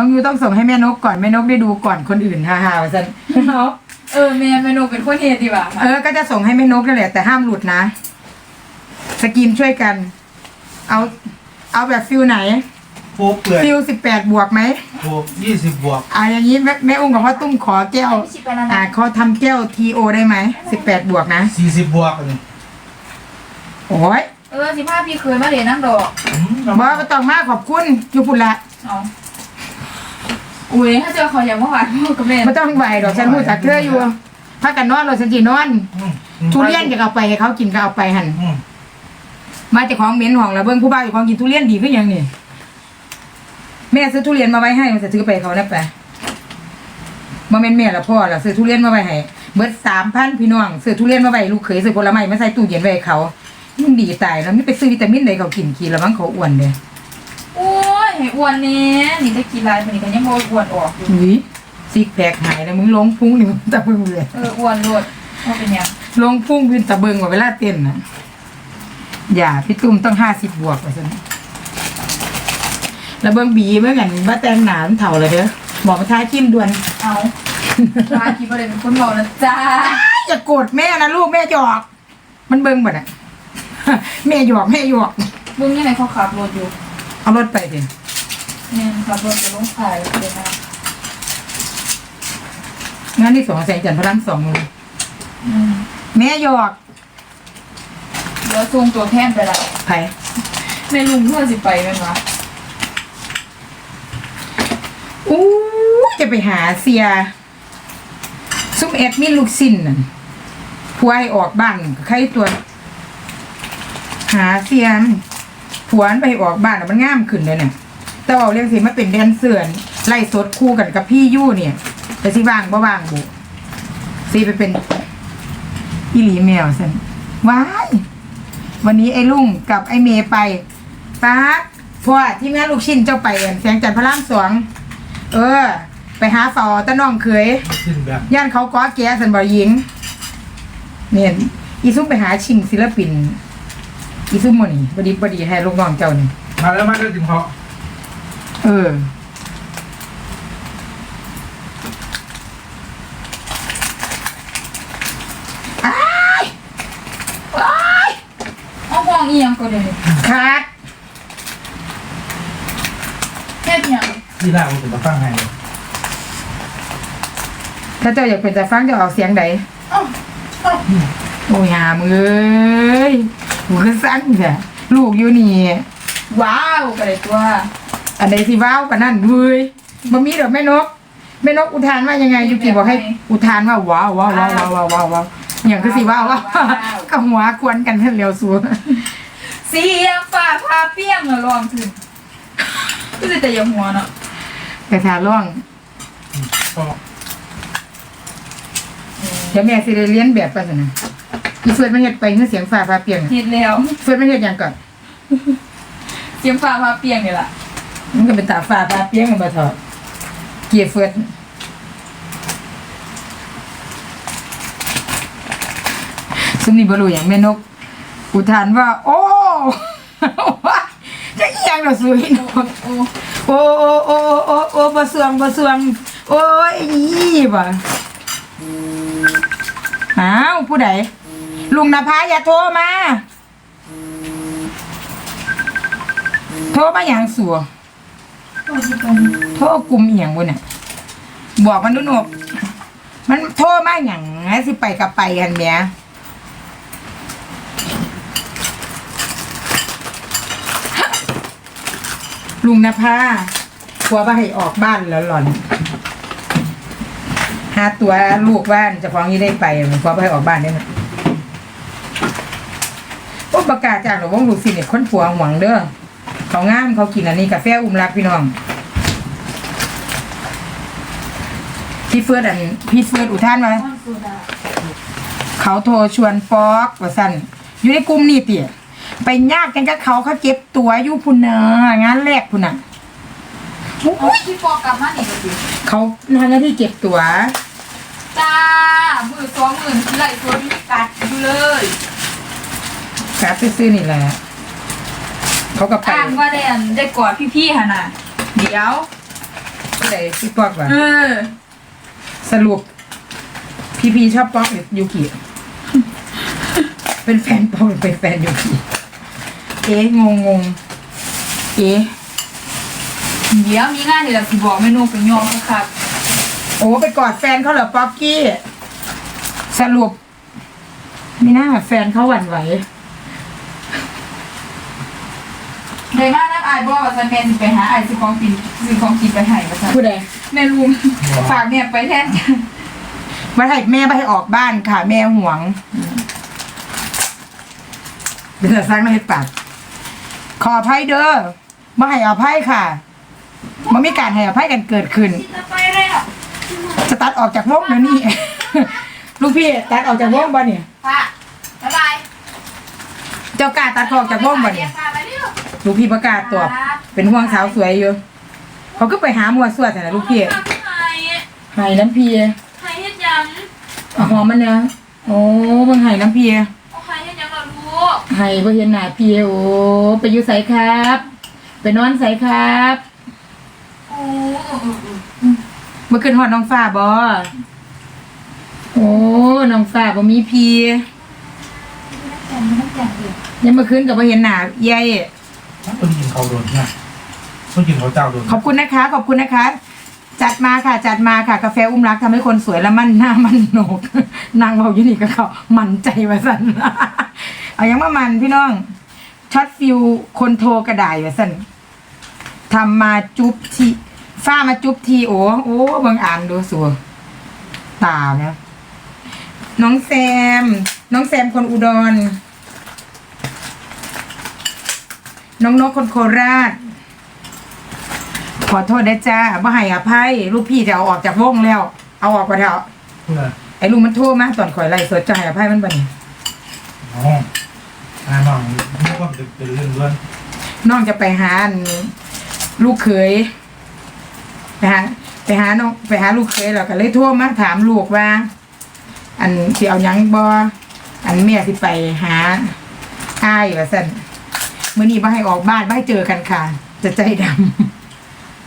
น้องยูต้องส่งให้แม่นกก่อนแม่นกได้ดูก่อนคนอื่นฮ่าฮ่าว่าสันเอาเออแม่เมนูเป็นคนเฮดดีกว่าเออก็จะส่งให้แม่นกนั่นแหละแต่ห้ามหลุดนะ สกินช่วยกัน เอา เอาแบบฟิลไหนโคเปื่อยฟิลสิบแปดบวกไหมโคยี่สิบบวกอ่าอย่างนี้แม่แม่อุ้งกับพ่อตุ้มขอแก้วไม่ชิบไปแล้วอ่านะเขาทำแก้วทีโอได้ไหมสิบแปดบวกนะสี่สิบบวกอันนี้โอ้ยเออสิบห้าพี่เคยมาเรียนนั่งดอกอืมบอสต้องมากขอบคุณอยูพุ่นละเอา อุ้ยถ้าเจอเขาอย่างเมื่อวานพ่อกับแม่ไม่ต้องไหวดอกฉันพูดจากเธออยู่พักกันนอนเราฉันจีนอนอืมทุเรียนจะเอาไปให้เขากินก็เอาไปหันอืมมาจากของเหม็นของระเบิ้งผู้บ่าวอยู่ของกินทุเรียนดีขึ้นยังนี่แม่ซื้อทุเรียนมาไว้ให้มันจะซื้อไปให้เขาได้ไปมาเมนแม่ละพ่อละซื้อทุเรียนมาไว้ให้เบิดสามพันพี่น้องซื้อทุเรียนมาไว้ลูกเขยซื้อผลไม้มาใส่ตู้เย็นไว้ให้เขามันดีตายแล้วไม่ไปซื้อวิตามินไหนเขากินกินแล้วมั้งเขาอ้วนเลยโอ้ย ให้อ้วนแน่นี่จะกินอะไรมันนี่ก็ยังบ่อ้วนออกอยู่อุ้ยซิกแพคหายแล้วมึงลงพุงนี่มึงตะเบิงเลยเอออ้วนโลดว่าเป็นหยังลงพุ่งวินตะเบิงกว่าเวลาเต้นน่ะอย่าพี่ตุ้มต้องห้าสิบบวกว่าซั่นแล้วเบิ่งบีเมื่อกันว่าแต่งหนามเถ่าเลยเด้อบอกมาท้ายจิ้มด่วนเอาร้านคิดว่าเลยเป็นคนบอกนะจ้าอ้ายอย่าโกรธแม่นะลูกแม่หยอก มันเบิ่งบ่น่ะ แม่หยอกแม่หยอกบึ้งยังไงเขาขับรถอยู่ เอารถไปสิเนี่ยขับรถไปลงขายเลยนะงานที่สองแสงจันทร์พลังสองมืออืมแม่หยอกเดี๋ยวส่งตัวแทนไปละไผแม่ลุงเพื่อสิไปกันวะอู้จะไปหาเสีย ซุมแอดมินลูกสิ้นนั่นผัวให้ออกบ้านก็ใครตัว หาเสียมผัวมันไปออกบ้านแล้วมันงามขึ้นเลยเนี่ย แต่ว่าเรื่องสิมาเป็นแดนเสือนไล่สดคู่กันกับพี่ยู่เนี่ย แต่สิว่างบ่ว่างบุสิไปเป็นอีหลีแมวสันว้ายวันนี้ไอ้ลุงกับไอ้เมย์ไปป๊าดเพราะว่าที่แม่ลูกชิ้นเจ้าไปอั่นแสงจันทร์พระรามสองเออ ไปหาฝอตะน้องเคยสิ้นแบบย่านเขาก้อแก้สันบ่หญิงเนี่ยอีซุ่มไปหาชิงศิลปิน อีซุ่มโมนี่บดีบดีให้ลูกน้องเจ้านี่มาแล้วมาแล้วถึงเพาะ เอออ้ายอ้ายเอาห้องเอียงก็เดี๋ยวนี้ขาดแค่เพียงที่หน้าผมถึงมาฟังให้เลยถ้าเจ้าอยากเป็นจะฟังจะออกเสียงใดเอ้าเอ้าโอ้ยหามือเอ้ยหูขึ้นสั้นแท้ลูกอยู่นี่ ว้าวไปเลยตัว อันใดสิว้าวปานนั่นเว้ยบ่มีดอกแม่นกแม่นกอุทานว่ายังไงยูกิบอกให้อุทานว่าว้าวว้าวว้าวว้าวว้าวว้าวว้าวอย่างคือสิว้าวว้าวกับหัวควนกันเร็วสูเสียงฝ่าพาเปี้ยงอะลองถึงก็เลยแต่ยังหัวเนาะกระทาล่องเดี๋ยวแม่สิได้เรียนแบบกันนะอีเฟิร์นมันเฮ็ดไปคือเสียงฟ้าฟ้าเปียงเห็นแล้วเฟิร์นมันเฮ็ดหยังก่อนเสียงฝ่าพาเปี้ยงนี่แหละ มันก็เป็นตาฟ้าฟ้าเปี้ยงกันบ่เถอะเกียร์เฟิร์นซึ่งนี่บ่รู้หยังแม่นก อุทานว่า โอ้จะอีหยังดอกสวยนกโอ้โอ้โอ้โอ้โอ้โอ้บ่สวงบ่สวงโอ้ยยี่บ่อ้าวผู้ใดลุงนภาอย่าโทรมา โทรมาอย่างสัว โทรกลุ่มอหย่างบุเนี่ยบอกมันดูหนกมันโทรมาอย่างสิไปกับไปกันเมียลุงนภากลัวว่าให้ออกบ้านแล้วหล่อน หาตัวลูกบ้านจะฟ้าของยี่ได้ไปกลัวว่าให้ออกบ้านได้ไหมโอ้ประกาศจากหลวงลูกศิษย์เนี่ยคนผัวหวังเด้อ เขางามเขากินอันนี้กาแฟอุ้มรักพี่น้องพี่เฟิร์ดอันพี่เฟิร์ดอุทานว่าห้องโซดาเขาโทรชวนฟอกว่าสั่นอยู่ในกลุ่มนี่เตี่ยไปยากกันกับเขาเขาเก็บตัวอยู่พุ่นเนองานแรกพุ่นน่ะเอาพี่ปอกกลับมานี่ก็ดีเขาทำหน้าที่เก็บตัวจ้ามือสองหมื่นไหลตัวพี่กัดอยู่เลยกราฟซื้อๆนี่แหละ เขาก็ไปอ่านว่าได้อันได้กอดพี่ๆฮะน่ะเดี๋ยวไหนพี่ป๊อกวะเออสรุป พี่พีชอบป๊อกหรือยูกิเป็นแฟนป๊อกหรือเป็นแฟนยูกิเอ๊ะงงงงเอ๊ะเดี๋ยวมีงานเดี๋ยวเราสิบอกเมนูเป็นยอมครับ โอ้ไปกอดแฟนเขาเหรอป๊อกกี้ สรุปไม่น่าแฟนเขาหวั่นไหว เดี๋ยวมาน้ำอายบอกว่าซันแมนสิไปหาอายสิของกินสิของกินไปให้ว่าซันผู้ใดแม่ลุงฝากเนี่ยไปแทนกันมาให้แม่ไปให้ออกบ้านค่ะ แม่ห่วงเดี๋ยวจะสร้างในปัดขออภัยเด้อมาให้อภัยค่ะมันมีการให้อภัยกันเกิดขึ้นจะไปแล้วจะตัดออกจากวงแล้วนี่ ลูกพี่ตัดออกจากวงบ่เนี่ยค่ะบ๊ายบาย เจ้ากล้าตัดออกจากวงบ่เนี่ยค่ะไปเร็ว ลูกพี่ประกล้าศตอบเป็นห่วงสาวสวยอยู่เขาก็ไปหามัวสวดแต่นะลูกพี่ไทยไห้น้ำพีไทยเฮ็ดยังเอาหอมมันนะโอ้มันไห้น้ำพีโอ้ไทยเฮ็ดยังล่ะลูกไห้บ่เห็นหน้าพีโอ้ไปอยู่ใสครับ ไปนอนใสครับโอ้เมื่อคืนฮอดน้องฟ้าบ่โอ้น้องฟ้าบ่มีพีแต่งไม่แต่งเลยยังเมื่อคืนก็บ่เห็นหน้าใหญ่ต้องกิน เขาโดนนะต้องกินเขาเจ้าโดนขอบคุณนะคะ ขอบคุณนะคะ จัดมาค่ะ จัดมาค่ะ กาแฟอุ้มรักทำให้คนสวยและมันหน้ามันโหนก นางเบาอยู่นี่ก็เขามันใจว่าสันเอายังมามันพี่น้องช็อตฟิวคนโทรกระดาษว่าสันทำมาจุ๊บทีฝ้ามาจุ๊บทีโอ้โอ้บิ่งอ่านดูสัวตาเนี่ยน้องแซม น้องแซมคนอุดร น้องนกคนโคราช ขอโทษนะจ้าบ่ให้อภัยลูกพี่จะเอาออกจากวงแล้ว เอาออกไปเถอะเพื่อไอ้ลูกมันโทรมาตอนข่อยไล่สดจะให้อภัยมันบ่นี่อ๋ออ่าน้องนี่ก็เป็นเรื่องเรื่องน้องจะไปหาอันลูกเขยไปหาไปหาน้องไปหาลูกเขยแล้วก็เลยโทรมาถามลูกว่า อันสิเอาหยังบ่อันแม่สิไปหาอ้ายว่าซั่น มื้อนี้บ่ให้ออกบ้านบ่ให้เจอกันค่ะ จะใจด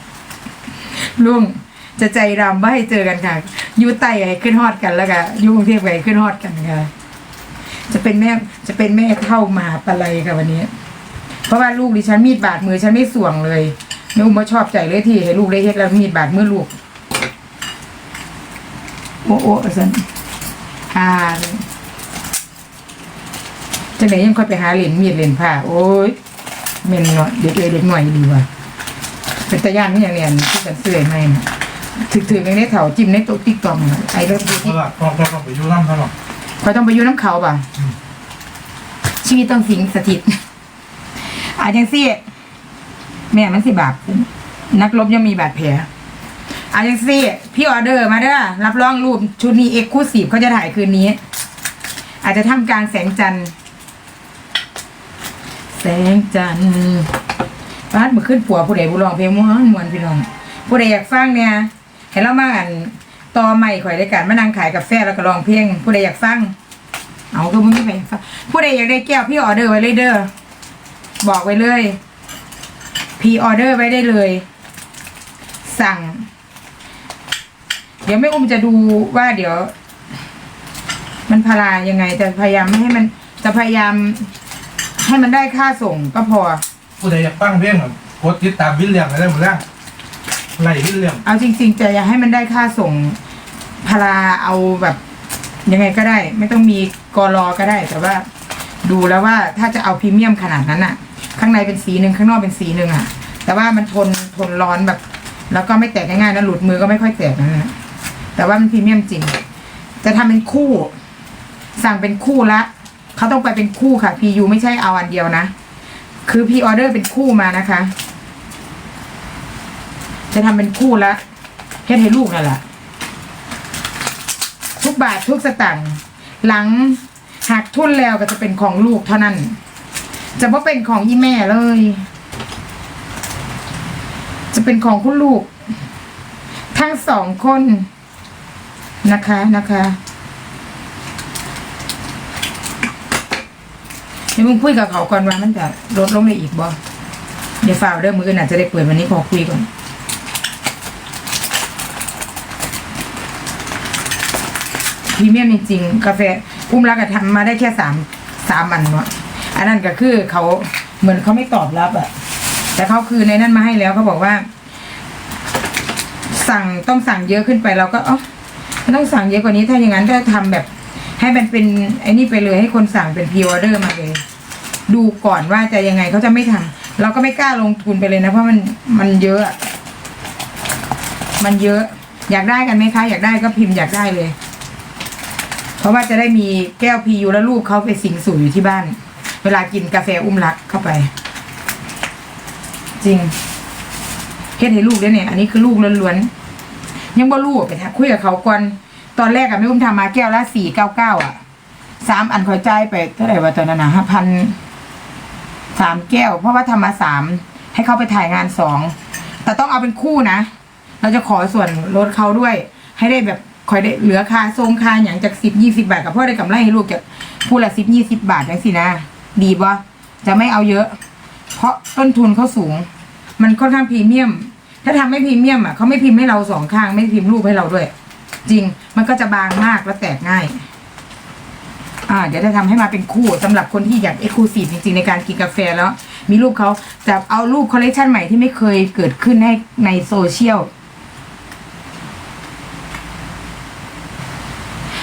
ำลุงจะใจดำบ่ให้เจอกันค่ะอยู่ใต้ให้ขึ้นฮอดกันแล้วก็อยู่กรุงเทพให้ขึ้นฮอดกันค่ะจะเป็นแม่จะเป็นแม่เท่ามาปะไลค่ะวันนี้ เพราะว่าลูกดิฉันมีดบาดมือฉันไม่ส่วงเลยแม่อุ้มมาชอบใจเลยที่ให้ลูกได้เฮ็ดแล้วมีดบาดมือลูก โอ้โอ้สันอ่า จังไหนยังค่อยไปหาเหรียญมีดเหรียญผ้า โอ้ยเมนหน่อยเด็กเอยเด็กหน่อยดีว่ะเป็นตะย่านนี่อย่างเนี้ยที่ฉันเสื่อยไม่นะถือถือในนี้เถาจิ้มในโต๊ะติ๊กตอมน่ะไอ้รถเพราะว่าต้องต้องไปยุ่งน้ำเขาหรอกเขาต้องไปอยู่น้ำเขาป่ะอืมชีวิตต้องสิงสถิตอาจังซี่แม่มันสิบาปนักรบย่อมมีบาดแผลอาจังซี่พี่ออเดอร์มาเด้อรับรองรูปชุดนี้เอ็กซ์คลูซีฟเขาจะถ่ายคืนนี้ อาจจะทำกลางแสงจันทร์ แสงจันทร์บ้านมือขึ้นปัวผู้ใดบุรองเพลงม้วนมวนพี่น้องผู้ใดอยากฟังเนี่ยให้เรามาอันต่อใหม่ข่อยได้กันมานั่งขายกาแฟแล้วก็ร้องเพลงผู้ใดอยากฟังเอาก็มึงไม่ไปฟังผู้ใดอยากได้แก้วพี่ออเดอร์ไว้เลยเด้อบอกไว้เลยพีออเดอร์ไว้ได้เลย สั่ง เดี๋ยวแม่อุ้มจะดูว่าเดี๋ยว มันพารายังไงแต่พยายามไม่ให้มันจะพยายาม ให้มันได้ค่าส่งก็พอ ผู้ใดอยากปั้งเรื่องแบบกดติดตามวิลเลียมอะไรหมดแล้วไล่วิลเลียมเอาจริง ๆ จะอยากให้มันได้ค่าส่งพาราเอาแบบยังไงก็ได้ ไม่ต้องมีกรอก็ได้ แต่ว่าดูแล้วว่าถ้าจะเอาพรีเมียมขนาดนั้นอะข้างในเป็นสีหนึ่งข้างนอกเป็นสีหนึ่งอะแต่ว่ามันทนทนร้อนแบบ แล้วก็ไม่แตกง่ายๆนะหลุดมือก็ไม่ค่อยแตกนะนะแต่ว่ามันพรีเมียมจริง จะทำเป็นคู่ สั่งเป็นคู่ละ เขาต้องไปเป็นคู่ค่ะ PU ไม่ใช่เอาอันเดียวนะ คือพีออเดอร์เป็นคู่มานะคะ จะทำเป็นคู่ละเฮ็ดให้ลูกนั่นแหละทุกบาททุกสตังค์หลังหักทุนแล้วก็จะเป็นของลูกเท่านั้น จะว่าเป็นของยี่แม่เลย จะเป็นของคุณลูก ทั้งสองคนนะคะนะคะ ดี๋ยวมึงคุยกับเขาก่อนว่ามันจะลดลงได้อีกบ่เดี๋ยวฝาาเริ่มมือกันอาจจะได้เปิดวันนี้พอคุยก่อนพรีเมียมจริงๆกาแฟอุ้มรักทำมาได้แค่สามสามอันเนาะอันนั้นก็คือเขาเหมือนเขาไม่ตอบรับอะแต่เขาคือในนั้นมาให้แล้วเขาบอกว่า สั่งต้องสั่งเยอะขึ้นไปเราก็เออต้องสั่งเยอะกว่านี้ถ้าอย่างนั้นก็ทำแบบให้มันเป็นไอ้นี่ไปเลยให้คนสั่งเป็นพิวออเดอร์มาเลย ดูก่อนว่าจะยังไงเขาจะไม่ทำเราก็ไม่กล้าลงทุนไปเลยนะเพราะมันมันเยอะ มันเยอะ อยากได้กันไหมคะอยากได้ก็พิมพ์อยากได้เลย เพราะว่าจะได้มีแก้วพียูแล้วลูกเขาไปสิงสู่อยู่ที่บ้าน เวลากินกาแฟอุ้มรักเข้าไป จริงเฮ็ดให้ลูกด้วยเนี่ยอันนี้คือลูกล้วนๆยังบ่ลูกไปทักคุยกับเขาก่อนตอนแรกอะไม่อุ้มทำมาแก้วละสี่เก้าเก้าอะสามอันคอยจ่ายไปเท่าไหร่วะตอนนั้นนะห้าพัน สามแก้ว เพราะว่าทำมาสามให้เขาไปถ่ายงานสองแต่ต้องเอาเป็นคู่นะ เราจะขอส่วนลดเขาด้วย ให้ได้แบบคอยได้เหลือค่าทรงค่าอย่างจากสิบยี่สิบาทกับพ่อได้กำไรให้ลูกจากผู้ละสิบยี่สิบาทจังสินะ ดีปะจะไม่เอาเยอะ เพราะต้นทุนเขาสูง มันค่อนข้างพรีเมียม ถ้าทำไม่พรีเมียมอะเขาไม่พิมพ์ให้เราสองข้าง ไม่พิมพ์รูปให้เราด้วย จริงมันก็จะบางมากแล้วแตกง่าย อ่าเดี๋ยวจะทำให้มาเป็นคู่สำหรับคนที่อยากเอ็กซ์คลูซีฟจริงๆในการกินกาแฟแล้ว มีรูปเขาแต่เอารูปคอลเลคชันใหม่ที่ไม่เคยเกิดขึ้นให้ในโซเชียล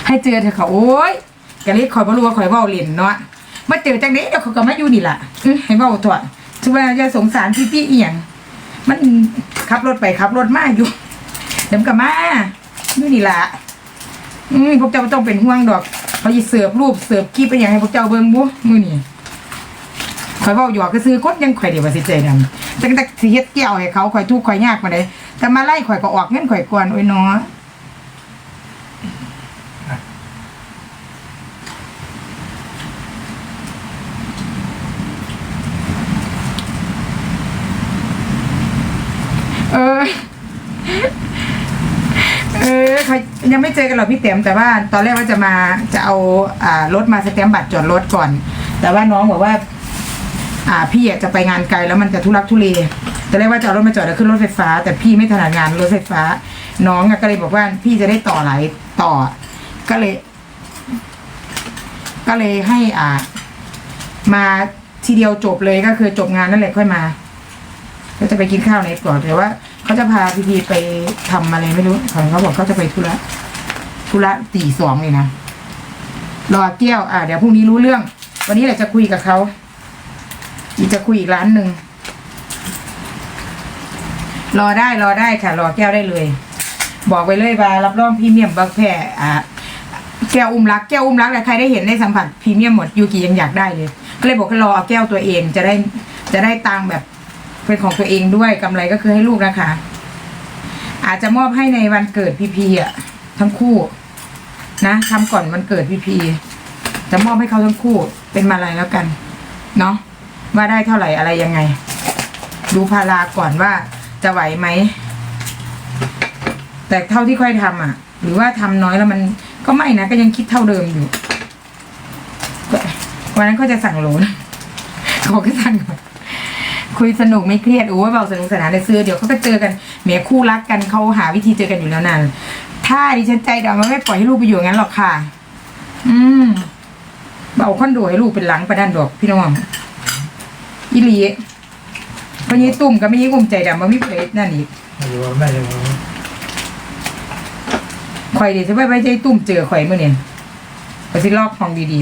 ให้เจอเธอค่ะโอ้ยกะเรียกคอยบรู้ว่าคอยว้าเล่นเนาะมาเจอจังนี้เดี๋ยวเขาก็มาอยู่นี่ล่ะให้เว้าถอดถือว่าจะสงสารพี่พี่เอียง มันขับรถไปขับรถมาอยู่เดี๋ยวมันก็มาอยู่นี่ล่ะอืมพวกเจ้าต้องเป็นห่วงดอก เขาจะเสิร์ฟรูปเสิร์ฟคลิปไปอย่างให้พวกเจ้าเบิ่งบุมือนี่ข่อยเว้าหยอกก็ซื้อคนยังข่อยเดียวว่าสิใจดำแต่แต่สิเฮ็ดแก้วให้เขาข่อยทุกข์ข่อยยากมาได้แต่มาไล่ข่อยก็ออกเงินข่อยก่อนโอ้ยเนาะเออ เออเขา ยังไม่เจอกันหรอกพี่เต็มแต่ว่าตอนแรกว่าจะมาจะเอาอ่ารถมาสแตมป์บัตรจอดรถก่อน แต่ว่าน้องบอกว่า อ่าพี่อะจะไปงานไกลแล้วมันจะทุรักทุเลตอนแรกว่าจะเอารถมาจอดแล้วขึ้นรถไฟฟ้า แต่พี่ไม่ถนัดงานรถไฟฟ้า น้องอะก็เลยบอกว่าพี่จะได้ต่อหลายต่อ ก็เลย ก็เลยให้อ่า มาทีเดียวจบเลยก็คือจบงานนั่นแหละค่อยมาก็จะไปกินข้าวในก่อนแต่ว่า เขาจะพาพีพีไปทำอะไรไม่รู้เขาเขาบอกเขาจะไปธุระธุระตีสองเลยนะรอแก้วอ่าเดี๋ยวพรุ่งนี้รู้เรื่อง วันนี้แหละจะคุยกับเขาอีจะคุยอีกร้านหนึ่งรอได้รอได้ค่ะ รอแก้วได้เลย บอกไปเลยว่ารับรองพรีเมียมบักแพรอ่าแก้วอุ้มรักแก้วอุ้มรักแต่ใครได้เห็นได้สัมผัสพรีเมียมหมดยูกิยังอยากได้เลย ก็เลยบอกให้รอเอาแก้วตัวเองจะได้จะได้ตังแบบ เป็นของตัวเองด้วยกำไรก็คือให้ลูกนะคะ อาจจะมอบให้ในวันเกิดพีพีอะทั้งคู่ นะทำก่อนวันเกิดพีพีจะมอบให้เขาทั้งคู่ เป็นมาลัยแล้วกัน เนาะว่าได้เท่าไหร่อะไรยังไง ดูภาราก่อนว่าจะไหวไหมแต่เท่าที่ค่อยทำอะ หรือว่าทำน้อยแล้วมันก็ไม่นะก็ยังคิดเท่าเดิมอยู่วันนั้นเขาจะสั่งโหลนะเขาก็สั่งก่อน คุยสนุกไม่เครียดโอ้ยเบาสนุกสนานในซื้อเดี๋ยวเขาก็เจอกันแหมคู่รักกันเขาหาวิธีเจอกันอยู่แล้วนานถ้าดิฉันใจดำมันไม่ปล่อยให้ลูกไปอยู่งั้นหรอกค่ะ อืมเบาคอนโดให้ลูกเป็นหลังประดันดอกพี่น้องอีลีพอยี่ตุ่มก็ไม่ยี่กุมใจดำมันไม่เผยนั่นอีกไม่รู้ว่าแม่จะว่าข่อยเดี๋ยวจะไปไว้ใจตุ่มเจอข่อยเมื่อเนี่ยไปสิลอกห้องดี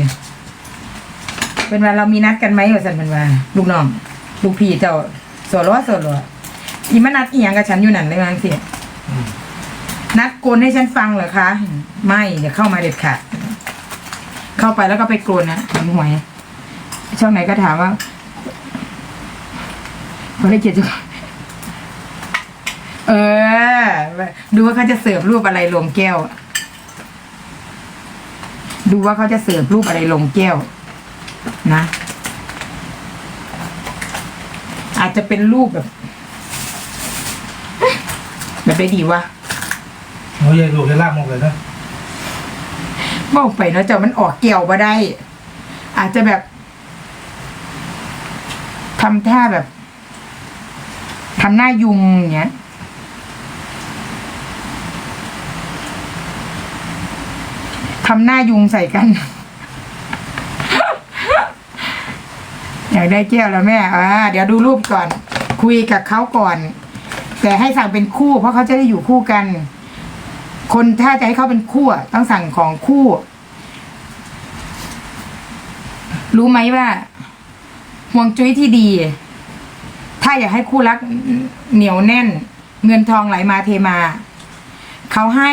ๆเป็นว่าเรามีนัดกันไหมว่าสันเป็นว่าลูกน้อง ลูกพี่เจ้าสวรวสวรวอีมานัดอีหยังกับฉันอยู่นั่นเลยมั้งสิอืมนัดโกนให้ฉันฟังเหรอคะ ไม่อย่าเข้ามาเด็ดขาดเข้าไปแล้วก็ไปโกนนะหนหวย ช่องไหนก็ถามว่าเขาได้เกียรติจะเออ ดูว่าเขาจะเสิร์ฟรูปอะไรลงแก้ว ดูว่าเขาจะเสิร์ฟรูปอะไรลงแก้ว นะ อาจจะเป็นรูปแบบ แบบได้ดีวะโอ้ยลูกจะลากมากเลยนะมองไปเนาะเจ้ามันออกเกี่ยวมาได้ อาจจะแบบทำท่าแบบทำหน้ายุงอย่างเงี้ยทำหน้ายุงใส่กัน อยได้แก้วแล้วแม่อ่าเดี๋ยวดูรูปก่อน คุยกับเขาก่อน แต่ให้สั่งเป็นคู่ เพราะเขาจะได้อยู่คู่กัน คนถ้าจะให้เขาเป็นคู่ต้องสั่งของคู่ รู้ไหมว่าห่วงจุ้ยที่ดี ถ้าอยากให้คู่รักเหนียวแน่น เงินทองไหลมาเทมา เขาให้